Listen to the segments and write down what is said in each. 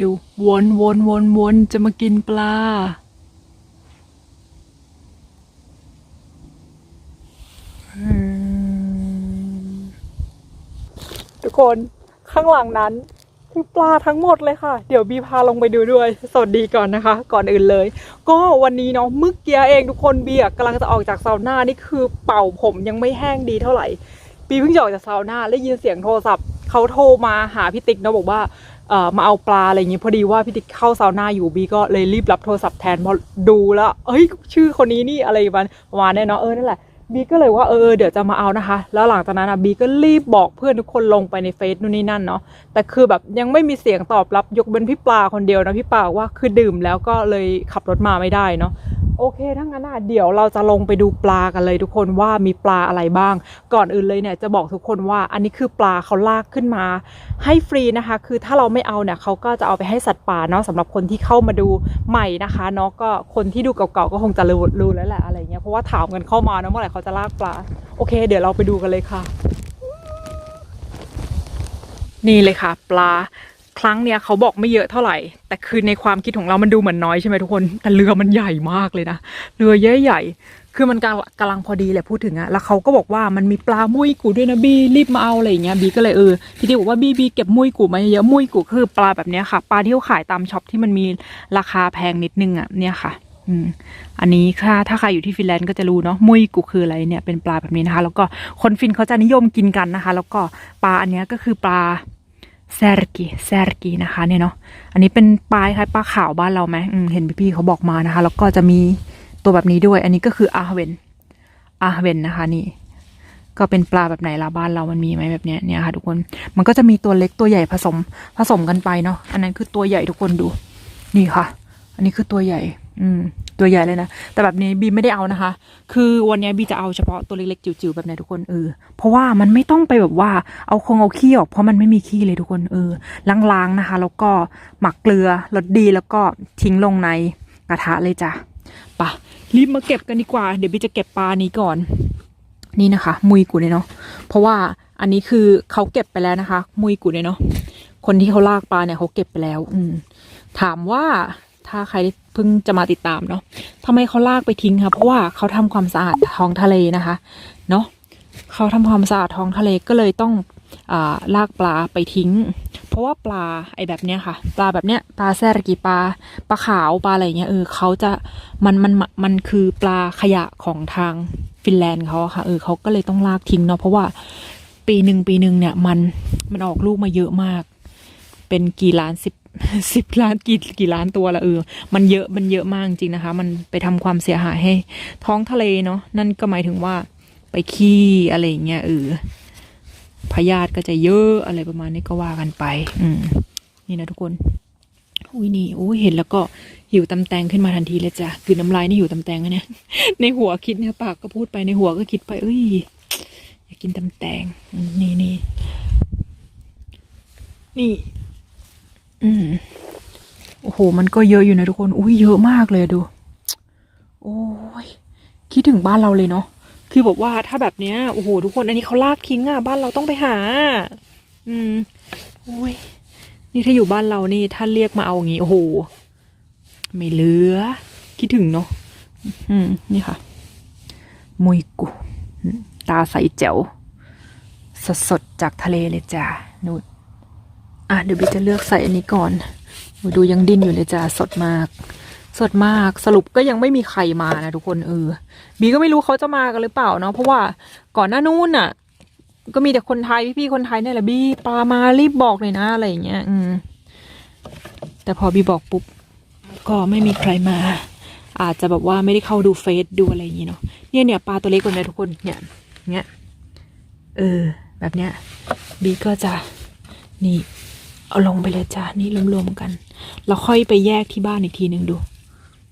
ดูวนวนวนวนจะมากินปลา ทุกคนข้างหลังนั้นคือปลาทั้งหมดเลยค่ะ เดี๋ยวบีพาลงไปดูด้วย สวัสดีก่อนนะคะ ก่อนอื่นเลย ก็วันนี้เนาะมื่อกี้เองทุกคนบีอะกำลังจะออกจากซาวน่านี่คือเป่าผมยังไม่แห้งดีเท่าไหร่บีเพิ่งจะออกจากซาวน่าได้ยินเสียงโทรศัพท์เขาโทรมาหาพี่ติ๊กเนาะบอกว่า มาเอาปลาอะไรอย่างงี้พอดีว่าพี่ติ๊กเข้าซาวน่าอยู่บีก็เลยรีบรับโทรศัพท์แทนพอดูแล้วเอ้ยชื่อคนนี้นี่อะไรประมาณประมาณเนี้เนาะเออนั่นแหละบีก็เลยว่าเออเดี๋ยวจะมาเอานะคะ แล้วหลังจากนั้นอะบีก็รีบบอกเพื่อนทุกคนลงไปในเฟซนู่นนี่นั่นเนาะแต่คือแบบยังไม่มีเสียงตอบรับยกเป็นพี่ปลาคนเดียวนะพี่ปลาบอกว่าคือดื่มแล้วก็เลยขับรถมาไม่ได้เนาะ โอเคทั้างนั้นอะเดี๋ยวเราจะลงไปดูปลากันเลยทุกคนว่ามีปลาอะไรบ้าง ก่อนอื่นเลยเนี่ยจะบอกทุกคนว่าอันนี้คือปลาเขาลากขึ้นมา ให้ฟรีนะคะ คือถ้าเราไม่เอาเนี่ยเขาก็จะเอาไปให้สัตว์ป่าเนาะสำหรับคนที่เข้ามาดูใหม่นะคะเนาะก็คนที่ดูเก่าๆก็คงจะรู้รู้แล้วแหละอะไรเงี้ยเพราะว่าถามกันเข้ามาเนาะเมื่อไหร่เขาจะลากปลาโอเค เดี๋ยวเราไปดูกันเลยค่ะ นี่เลยค่ะ ปลา ครั้งเนี้ยเขาบอกไม่เยอะเท่าไหร่ แต่คือในความคิดของเรามันดูเหมือนน้อยใช่ไหมทุกคน แต่เรือมันใหญ่มากเลยนะ เรือเยอะใหญ่ คือมันกำลังกำลังพอดีแหละพูดถึงอะแล้วเขาก็บอกว่ามันมีปลามุ้ยกูด้วยนะบีรีบมาเอาอะไรอย่างเงี้ยบีก็เลยเออพี่ที่บอกว่าบีบีเก็บมุ้ยกูมาเยอะมุ้ยกูคือปลาแบบเนี้ยค่ะ ปลาที่เขาขายตามช็อปที่มันมีราคาแพงนิดนึงอะเนี่ยค่ะอืมอันนี้ค่ะถ้าใครอยู่ที่ฟินแลนด์ก็จะรู้เนาะมุยกูคืออะไรเนี่ยเป็นปลาแบบนี้นะคะ แล้วก็คนฟินเขาจะนิยมกินกันนะคะ แล้วก็ปลาอันนี้ก็คือปลา แซรกีแซรกีนะคะเนี่ยเนาะอันนี้เป็นปลายคล้ายปลาขาวบ้านเราไหมมเห็นพี่ๆเขาบอกมานะคะ แล้วก็จะมีตัวแบบนี้ด้วย อันนี้ก็คืออาเวนอาเวนนะคะนี่ ก็เป็นปลาแบบไหนละบ้านเรามันมีไหมแบบเนี้ยเนี่ยค่ะ ทุกคนมันก็จะมีตัวเล็กตัวใหญ่ผสมผสมกันไปเนาะอันนั้นคือตัวใหญ่ทุกคนดู นี่ค่ะ อันนี้คือตัวใหญ่ อืม ตัวใหญ่เลยนะ แต่แบบนี้บีไม่ได้เอานะคะ คือวันนี้บีจะเอาเฉพาะตัวเล็กๆจิ๋วๆแบบไหนทุกคนเออ เพราะว่ามันไม่ต้องไปแบบว่าเอาคงเอาขี้ออกเพราะมันไม่มีขี้เลยทุกคนเออล้างๆนะคะ แล้วก็หมักเกลือรสดีแล้วก็ทิ้งลงในกระทะเลยจ้ะปะรีบมาเก็บกันดีกว่า เดี๋ยวบีจะเก็บปลานี้ก่อน นี่นะคะ มุยกุเนี่ยเนาะเพราะว่าอันนี้คือเขาเก็บไปแล้วนะคะ มุยกุเนี่ยเนาะคนที่เขาลากปลาเนี่ยเขาเก็บไปแล้ว อืมถามว่าถ้าใคร เพิ่งจะมาติดตามเนาะทำไมเขาลากไปทิ้งคะเพราะว่าเขาทำความสะอาดท้องทะเลนะคะ เนาะเขาทำความสะอาดท้องทะเลก็เลยต้องอาลากปลาไปทิ้ง เพราะว่าปลาไอแบบเนี้ยค่ะ ปลาแบบเนี้ยปลาแซรกีปลาปลาขาวปลาอะไรเงี้ยเออเขาจะมันมันมันคือปลาขยะของทางฟินแลนด์เขาค่ะเออเขาก็เลยต้องลากทิ้งเนาะเพราะว่าปีหนึ่งปีหนึ่งเนี่ยมันมันออกลูกมาเยอะมาก เป็นกี่ล้านสิบ สิบล้านกี่กี่ล้านตัวละเออ มันเยอะมันเยอะมากจริงนะคะ มันไปทำความเสียหายให้ ท้องทะเลเนาะนั่นก็หมายถึงว่า ไปขี้อะไรเงี้ยเออพยาธิก็จะเยอะอะไรประมาณนี้ก็ว่ากันไป อืม นี่นะทุกคนอุ้ยนี่อุ้ยเห็นแล้วก็หิวตำแตงขึ้นมาทันทีเลยจ้ะคือน้ำลายนี่หิวตำแตงอะเนี่ยในหัวคิดเนี่ยปากก็พูดไปในหัวก็คิดไป เอ้ยอยากกินตำแตงนี่นี่นี่ อืมโอ้โห มันก็เยอะอยู่นะทุกคน อุ้ยเยอะมากเลยดู โอ้ย คิดถึงบ้านเราเลยเนาะ คือบอกว่าถ้าแบบเนี้ย โอ้โห ทุกคน อันนี้เขาลากทิ้งอะ บ้านเราต้องไปหา อืม โอ้ย นี่ถ้าอยู่บ้านเรานี่ ถ้าเรียกมาเอาอย่างงี้ โอ้โห ไม่เหลือ คิดถึงเนาะ อืม นี่ค่ะ มุยกุ ตาใสแจ๋ว สดๆ จากทะเลเลยจ้านู่ อะเดี๋ยวบีจะเลือกใส่อันนี้ก่อนดูยังดิ้นอยู่เลยจ้าสดมาก สดมากสรุปก็ยังไม่มีใครมานะทุกคนเออบีก็ไม่รู้เขาจะมากันหรือเปล่าเนาะเพราะว่าก่อนหน้านู้นน่ะ ก็มีแต่คนไทยพี่ๆคนไทยเนี่ยแหละบีปลามารีบบอกเลยนะอะไรอย่างเงี้ย อืม แต่พอบีบอกปุ๊บก็ไม่มีใครมา อาจจะแบบว่าไม่ได้เข้าดูเฟซดูอะไรอย่างเงี้เนาะเนี่ยเนี่ยปลาตัวเล็กกว่านี้ทุกคนเนี่ยเงี้ยเออ แบบเนี้ยบีก็จะนี่ เอาลงไปเลยจ้านี่รวมๆกันแล้วค่อยไปแยกที่บ้านอีกทีหนึ่งดู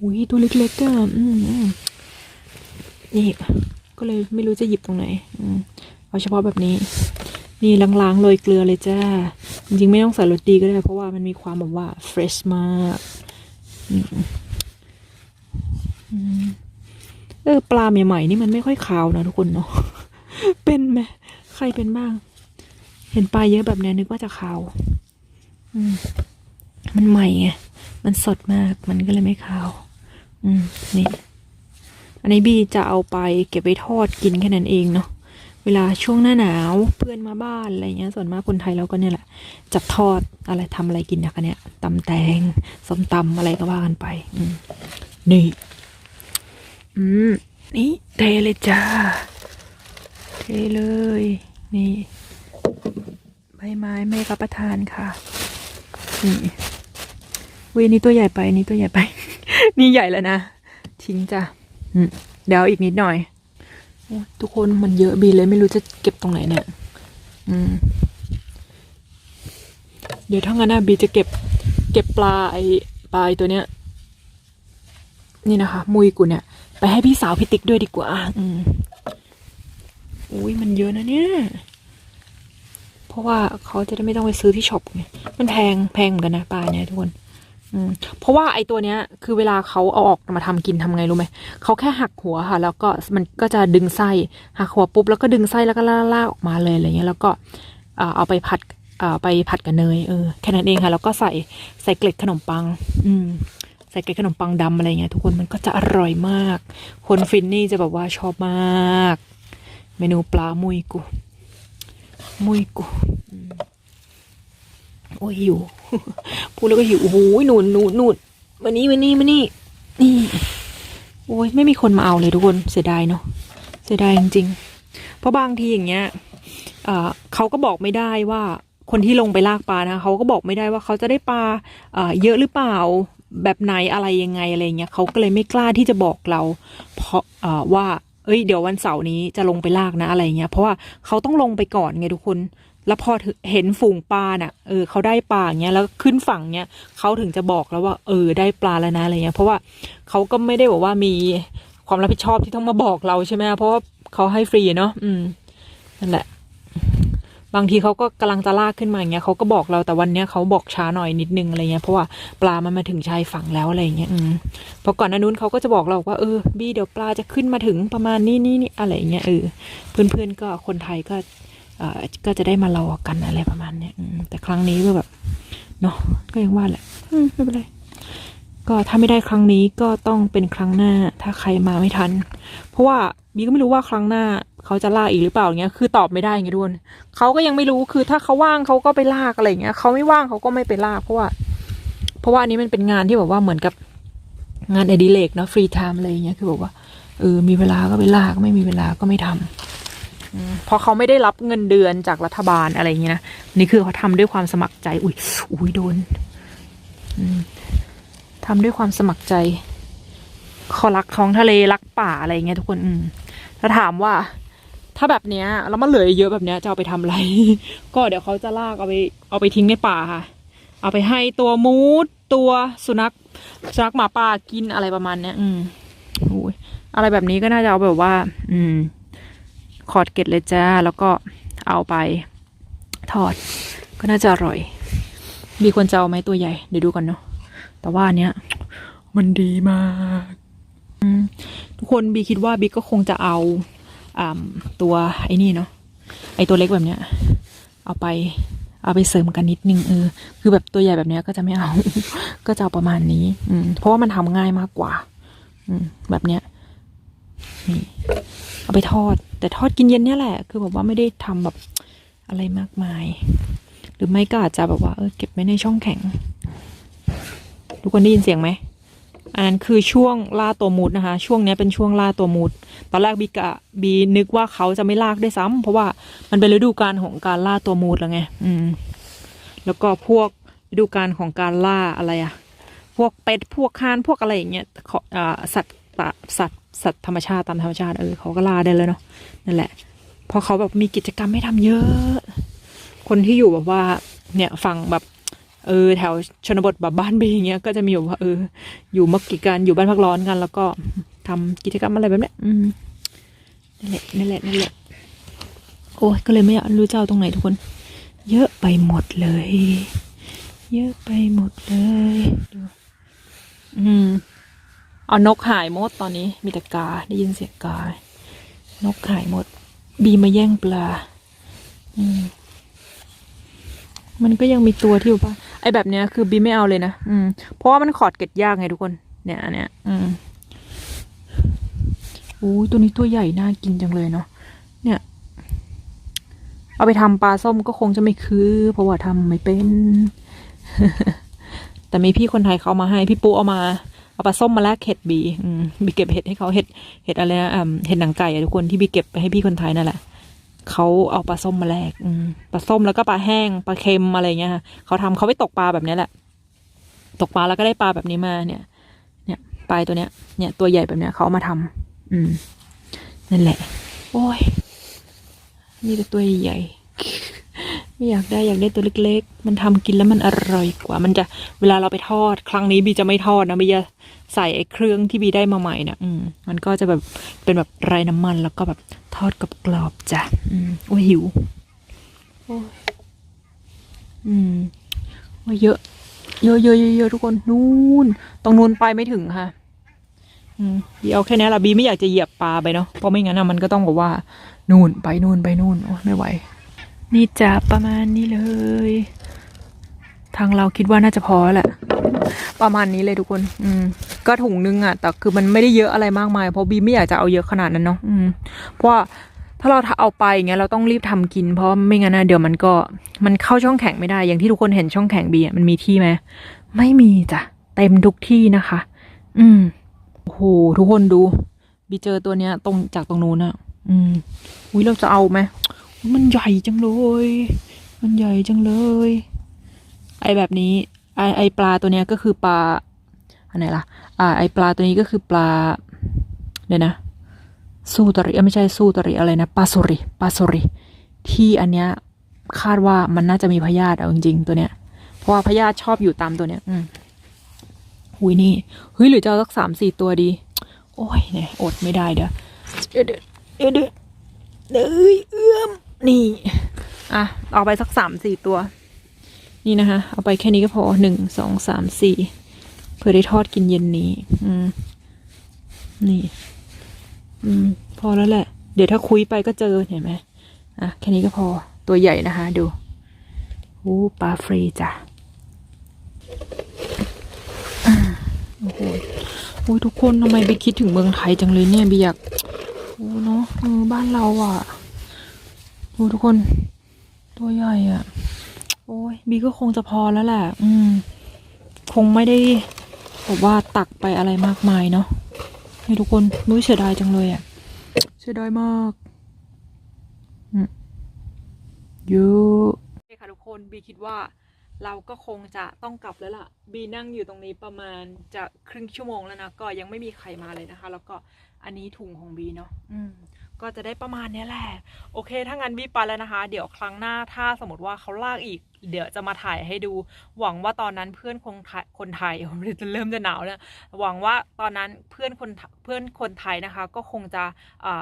อุ้ยตัวเล็กๆก็อืมอืมนี่ก็เลยไม่รู้จะหยิบตรงไหน อืมเอาเฉพาะแบบนี้ นี่ล้างๆโรยเกลือเลยจ้า จริงๆ ไม่ต้องใส่รสดีก็ได้ เพราะว่ามันมีความแบบว่าเฟรชมากอืมอืมเออปลาใหม่ๆนี่มันไม่ค่อยขาวนะทุกคนเนาะเป็นไหมใครเป็นบ้าง เห็นปลาเยอะแบบนี้นึกว่าจะขาว มันใหม่ไง มันสดมาก มันก็เลยไม่คาว อืม นี่ อันนี้บีจะเอาไปเก็บไว้ทอดกินแค่นั้นเองเนาะ เวลาช่วงหน้าหนาวเพื่อนมาบ้านอะไรเงี้ย ส่วนมากคนไทยเราก็เนี่ยแหละ จับทอดอะไรทำอะไรกินนะคะเนี่ยตำแตงส้มตำอะไรก็ว่ากันไป อืม นี่ อืม นี่เทเลยจ้า เทเลย นี่ใบไม้ไม่รับประทานค่ะ นี่วีนี่ตัวใหญ่ไปนี่ตัวใหญ่ไป นี่ใหญ่แล้วนะ ทิ้งจ้ะเดี๋ยวอีกนิดหน่อยอทุกคนมันเยอะบีเลยไม่รู้จะเก็บตรงไหนเนี่ย อืม เดี๋ยวถ้างั้นนะบีจะเก็บ เก็บปลาไอปลาตัวเนี้ย นี่นะคะ มุยกูเนี่ย ไปให้พี่สาวพี่ติ๊กด้วยดีกว่า อืมอุ้ยมันเยอะนะเนี่ย เพราะว่าเขาจะได้ไม่ต้องไปซื้อที่ช็อปไงมันแพงแพงเหมือนกันนะปลาเนี่ยทุกคนอืมเพราะว่าไอ้ตัวเนี้ย คือเวลาเขาเอาออกมาทำกินทำไงรู้ไหมเขาแค่หักหัวค่ะ แล้วก็มันก็จะดึงไส้หักหัวปุ๊บแล้วก็ดึงไส้แล้วก็ล่าๆออกมาเลยอะไรเงี้ยแล้วก็เอาไปผัดอ่าไปผัดกับเนยเออแค่นั้นเองค่ะ แล้วก็ใส่ใส่เกล็ดขนมปัง อืมใส่เกล็ดขนมปังดำอะไรเงี้ยทุกคนมันก็จะอร่อยมาก คนฟินนี่จะแบบว่าชอบมาก เมนูปลามุยกุ มุยกุอืมโอ้ยหิวพูดแล้วก็หิวโอ้โหหนูนหนูนหนูนวันนี้วันนี้วันนี้นี่โอ้ยไม่มีคนมาเอาเลยทุกคนเสียดายเนาะเสียดายจริงๆ เพราะบางทีอย่างเงี้ยเอ่อเขาก็บอกไม่ได้ว่าคนที่ลงไปลากปลานะเขาก็บอกไม่ได้ว่าเขาจะได้ปลาเอ่อเยอะหรือเปล่าแบบไหนอะไรยังไงอะไรเงี้ยเขาก็เลยไม่กล้าที่จะบอกเรา เพราะอ่อว่า เอ้ยเดี๋ยววันเสาร์นี้จะลงไปลากนะอะไรเงี้ยเพราะว่าเขาต้องลงไปก่อนไงทุกคน แล้วพอถึงเห็นฝูงปลาน่ะเออเขาได้ปลาเงี้ยแล้วขึ้นฝั่งเนี้ยเขาถึงจะบอกแล้วว่า เออได้ปลาแล้วนะอะไรเงี้ยเพราะว่าเขาก็ไม่ได้บอกว่ามีความรับผิดชอบที่ต้องมาบอกเราใช่ไหมเพราะว่าเขาให้ฟรีเนาะอืมนั่นแหละ บางทีเขาก็กำลังจะลากขึ้นมาอย่างเงี้ยเขาก็บอกเราแต่วันเนี้ยเขาบอกช้าหน่อยนิดนึงอะไรเงี้ยเพราะว่าปลามันมาถึงชายฝั่งแล้วอะไรเงี้ยอืมเพราะก่อนหน้านู้นเขาก็จะบอกเราว่าเออบีเดี๋ยวปลาจะขึ้นมาถึงประมาณนี้นี่นี่อะไรเงี้ยเออเพื่อนๆก็คนไทยก็เอ่อก็จะได้มารอกันอะไรประมาณเนี้ยอืมแต่ครั้งนี้ก็แบบเนาะก็ยังว่าแหละอืมไม่เป็นไรก็ถ้าไม่ได้ครั้งนี้ก็ต้องเป็นครั้งหน้าถ้าใครมาไม่ทัน เพราะว่าบีก็ไม่รู้ว่าครั้งหน้า เขาจะล่าอีกหรือเปล่าเงี้ยคือตอบไม่ได้ไงทุกคนเขาก็ยังไม่รู้คือถ้าเขาว่างเขาก็ไปลากอะไรเงี้ยเขาไม่ว่างเขาก็ไม่ไปลากเพราะว่า เพราะว่าอันนี้มันเป็นงานที่แบบว่าเหมือนกับงานอดิเรกเนาะฟรีไทม์อะไรเงี้ยคือแบบว่าเออมีเวลาก็ไปลากไม่มีเวลาก็ไม่ทำอืมเพราะเขาไม่ได้รับเงินเดือนจากรัฐบาลอะไรเงี้ยนะนี่คือเขาทำด้วยความสมัครใจ อุ้ยอุ้ยโดนทำด้วยความสมัครใจเขารักท้องทะเลรักป่าอะไรเงี้ยทุกคน อืมถ้าถามว่า ถ้าแบบเนี้ยแล้วมันเหลือเยอะแบบเนี้ยจะเอาไปทำอะไร ก็เดี๋ยวเขาจะลากเอาไปเอาไปทิ้งในป่าค่ะ เอาไปให้ตัวมูดตัวสุนัขสุนัขหมาป่ากินอะไรประมาณเนี้ย อืมโอ้ยอะไรแบบนี้ก็น่าจะเอาแบบว่า อืมขอดเกล็ดเลยจ้า แล้วก็เอาไปทอด ก็น่าจะอร่อย มีคนจะเอาไหมตัวใหญ่ เดี๋ยวดูกันเนาะ แต่ว่านเนี้ยมันดีมาก ทุกคนบีคิดว่าบีก็คงจะเอา ตัวไอ้นี่เนาะไอ้ตัวเล็กแบบเนี้ย เอาไปเอาไปเสริมกันนิดนึงเออคือแบบตัวใหญ่แบบเนี้ยก็จะไม่เอา ก็จะเอาประมาณนี้ อืมเพราะว่ามันทำง่ายมากกว่า อืมแบบเนี้ยนี่เอาไปทอด แต่ทอดกินเย็นเนี่ยแหละ คือแบบว่าไม่ได้ทำแบบอะไรมากมาย หรือไม่ก็อาจจะแบบว่าเออเก็บไว้ในช่องแข็ง ทุกคนได้ยินเสียงไหม อันนั้นคือช่วงล่าตัวมูดนะคะ ช่วงนี้เป็นช่วงล่าตัวมูดตอนแรกบีกะบีนึกว่าเขาจะไม่ลากด้วยซ้ำเพราะว่ามันเป็นฤดูกาลของการล่าตัวมูดแล้วไง อืม แล้วก็พวกฤดูกาลของการล่าอะไรอะพวกเป็ดพวกคานพวกอะไรอย่างเงี้ยออ่าสัตว์ป่าสัตว์สัตว์ธรรมชาติตามธรรมชาติเออเขาก็ล่าได้แล้วเนาะนั่นแหละพราะเขาแบบมีกิจกรรมให้ทำเยอะ คนที่อยู่แบบว่า เนี่ยฝั่งแบบ เออแถวชนบทแบบบ้านบีอย่างเงี้ยก็จะมีแบบว่าเออ อยู่มักกิกันอยู่บ้านพักร้อนกัน แล้วก็ทำกิจกรรมอะไรแบบเนี้ยอืมนั่นแหละนั่นแหละนั่นแหละโอ้ยก็เลยไม่อยากรู้จะเอาตรงไหนทุกคน เยอะไปหมดเลย เยอะไปหมดเลยดูอืมเอานกหายหมดตอนนี้ มีแต่กาได้ยินเสียงกานกหายหมด บีมาแย่งปลา อืม มันก็ยังมีตัวที่แบบว่าไอแบบเนี้ยคือบีไม่เอาเลยนะอืมเพราะว่ามันขอดเก็ดยากไงทุกคน เนี่ยอันเนี้ยอืมอู้ยตัวนี้ตัวใหญ่น่ากินจังเลยเนาะเนี่ย เอาไปทำปลาส้มก็คงจะไม่คือ เพราะว่าทำไม่เป็น แต่มีพี่คนไทยเขามาให้พี่ปูเอามาเอาปลาส้มมาแลกเห็ดบีอืมบีเก็บเห็ดให้เขาเห็ดเห็ดอะไรนะเห็ดหนังไก่อะทุกคนที่บีเก็บไปให้พี่คนไทยนั่นแหละ เขาเอาปลาส้มมาแลกปลาส้มแล้วก็ปลาแห้งปลาเค็มอะไรเงี้ยค่ะเขาทำเขาไปตกปลาแบบนี้แหละ ตกปลาแล้วก็ได้ปลาแบบนี้มาเนี่ย เนี่ยปลาตัวเนี้ย เนี่ยตัวใหญ่แบบเนี้ยเขาเอามาทำอืมนั่นแหละ โอ้ยมีแต่ตัวใหญ่ ไม่อยากได้อยากได้ตัวเล็ก ๆ มันทำกินแล้วมันอร่อยกว่า มันจะเวลาเราไปทอด ครั้งนี้บีจะไม่ทอดนะบีจะใส่ไอ้เครื่องที่บีได้มาใหม่นะอืมมันก็จะแบบเป็นแบบไรน้ำมันแล้วก็แบบทอดกับกรอบจ้ะอืมโอ้หิวโอ้อืมโอ้เยอะเยอะ เยอะเยอะเยอะทุกคนนู่นตรงนู้นไปไม่ถึงค่ะ อืมบีเอาแค่นี้ละบีไม่อยากจะเหยียบปลาไปเนาะเพราะไม่งั้นอะมันก็ต้องบอกว่า นู่นไปนู่นไปนู่นโอ้ไม่ไหว นี่จะประมาณนี้เลย ทางเราคิดว่าน่าจะพอแหละ ประมาณนี้เลยทุกคน อืม ก็ถุงนึงอะแต่คือมันไม่ได้เยอะอะไรมากมาย เพราะบีไม่อยากจะเอาเยอะขนาดนั้นเนาะ อืม เพราะถ้าเราเอาไปอย่างเงี้ยเราต้องรีบทำกิน เพราะไม่งั้นนะเดี๋ยวมันก็มันเข้าช่องแข็งไม่ได้ อย่างที่ทุกคนเห็นช่องแข็งบีอะมันมีที่ไหมไม่มีจ้ะเต็มทุกที่นะคะ อืมโอ้โหทุกคนดูบีเจอตัวเนี้ย ตรงจากตรงนู้นอะอืมอุ้ยเราจะเอาไหม มันใหญ่จังเลย มันใหญ่จังเลย ไอแบบนี้ ไอไอปลาตัวเนี้ยก็คือปลา อันไหนล่ะ อ่า ไอปลาตัวนี้ก็คือปลา เดี๋ยวนะ สู้ตริเอ้ยไม่ใช่สู้ตริอะไรนะ ปลาสุริ ปลาสุริ ที่อันเนี้ยคาดว่ามันน่าจะมีพยาธิเอาจริงๆตัวเนี้ย เพราะว่าพยาธิชอบอยู่ตามตัวเนี้ย อืมหุยนี่ เฮ้ยหรือจะเอาสักสามสี่ตัวดี โอ้ยเนี่ยอดไม่ได้เดี๋ยวเดี๋ยวเดี๋ยวเดี๋ยวเดเอ้ยเอื้อม นี่ อะ เอาไปสักสามสี่ตัว นี่นะคะ เอาไปแค่นี้ก็พอหนึ่งสองสามสี่เพื่อได้ทอดกินเย็นนี้ อืม นี่ อืม พอแล้วแหละ เดี๋ยวถ้าคุยไปก็เจอเห็นไหมอะ แค่นี้ก็พอ ตัวใหญ่นะคะ ดูโอ้ปลาฟรีจ้ะโอ้โหโอ้ยทุกคนทำไมไปคิดถึงเมืองไทยจังเลยเนี่ยบีอยากโอ้เนาะเออบ้านเราอะ โอ้ทุกคน ตัวใหญ่อะ่ะ โอ้ยบีก็คงจะพอแล้วแหละ อืม คงไม่ได้แบบว่าตักไปอะไรมากมายเนาะให้ทุกคนมุ้ยเสียดายจังเลยอะ่ะ เสียดายมากอืมเยอะโอเคค่ะทุกคนบีคิดว่าเราก็คงจะต้องกลับแล้วล่ะ บีนั่งอยู่ตรงนี้ประมาณจะครึ่งชั่วโมงแล้วนะ ก็ยังไม่มีใครมาเลยนะคะ แล้วก็อันนี้ถุงของบีเนาะ อืม ก็จะได้ประมาณนี้แหละ โอเค ถ้างั้นบีไปแล้วนะคะ เดี๋ยวครั้งหน้าถ้าสมมติว่าเขาลากอีก เดี๋ยวจะมาถ่ายให้ดู หวังว่าตอนนั้นเพื่อนคงไทยคนไทยจะเริ่มจะหนาวเนี่ยหวังว่าตอนนั้นเพื่อนคนเพื่อนคนไทยนะคะ ก็คงจะ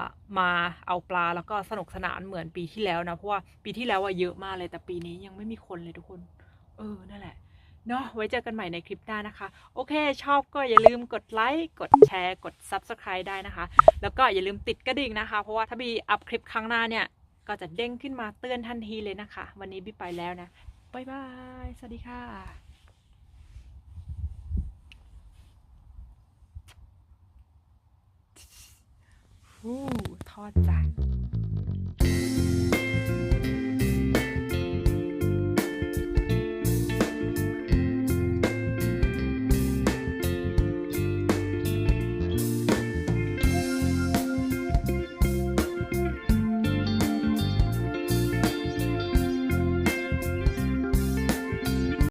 ามาเอาปลาแล้วก็สนุกสนานเหมือนปีที่แล้วนะ เพราะว่าปีที่แล้วอะเยอะมากเลยแต่ปีนี้ยังไม่มีคนเลยทุกคน เออ นั่นแหละ เนาะไว้เจอกันใหม่ในคลิปหน้านะคะ โอเค ชอบก็อย่าลืมกดไลค์กดแชร์กด Subscribe ได้นะคะ แล้วก็อย่าลืมติดกระดิ่งนะคะ เพราะว่าถ้าบีอัพคลิปครั้งหน้าเนี่ย ก็จะเด้งขึ้นมาเตือนทันทีเลยนะคะ วันนี้บีไปแล้วนะบายบาย สวัสดีค่ะฟูทอดจ้ะ